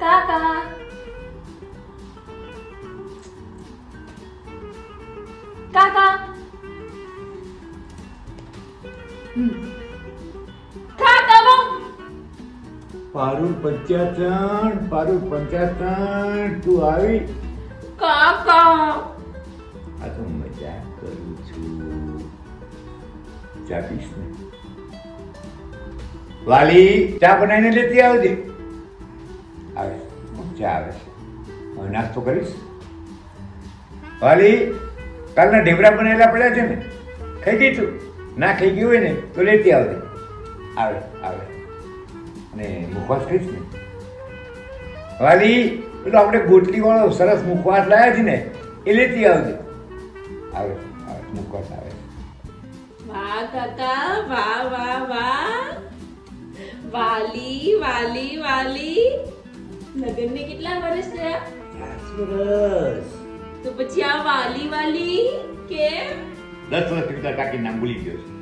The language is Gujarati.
કાકા. કાકા. પારુલ પંચાયતન પારુલ પંચાયતન તું આવી? કાકા. આ તો મજાક કરું છું. ચા પીશ ને. વાલી ચા બનાવીને લેતી આવજે. આવે ચા આવે છે. હવે નાસ્તો કરીશ. વાલી, કાલના ઢેબરા બનાવેલા પડ્યા છે ને, ખાઈ ગઈ તું ના ખાઈ ગયું હોય ને, તો લેતી આવજે. આવે આવે. અને મુખવાસ કરીશ ને. વાલી, પેલો આપણે ગોટલીવાળો સરસ મુખવાસ લાયા છે ને, એ લેતી આવજે. આવે આવે, મુખવાસ આવે. વાહ કાકા વાહ વાહ વાહ. વાલી વાલી વાલી. લગ્નને કેટલા વર્ષ થયા? વર્ષ. તો પછી આ વાલી વાલી કેમ દસ વર્ષ કાકી નામ ભૂલી ગયો છે.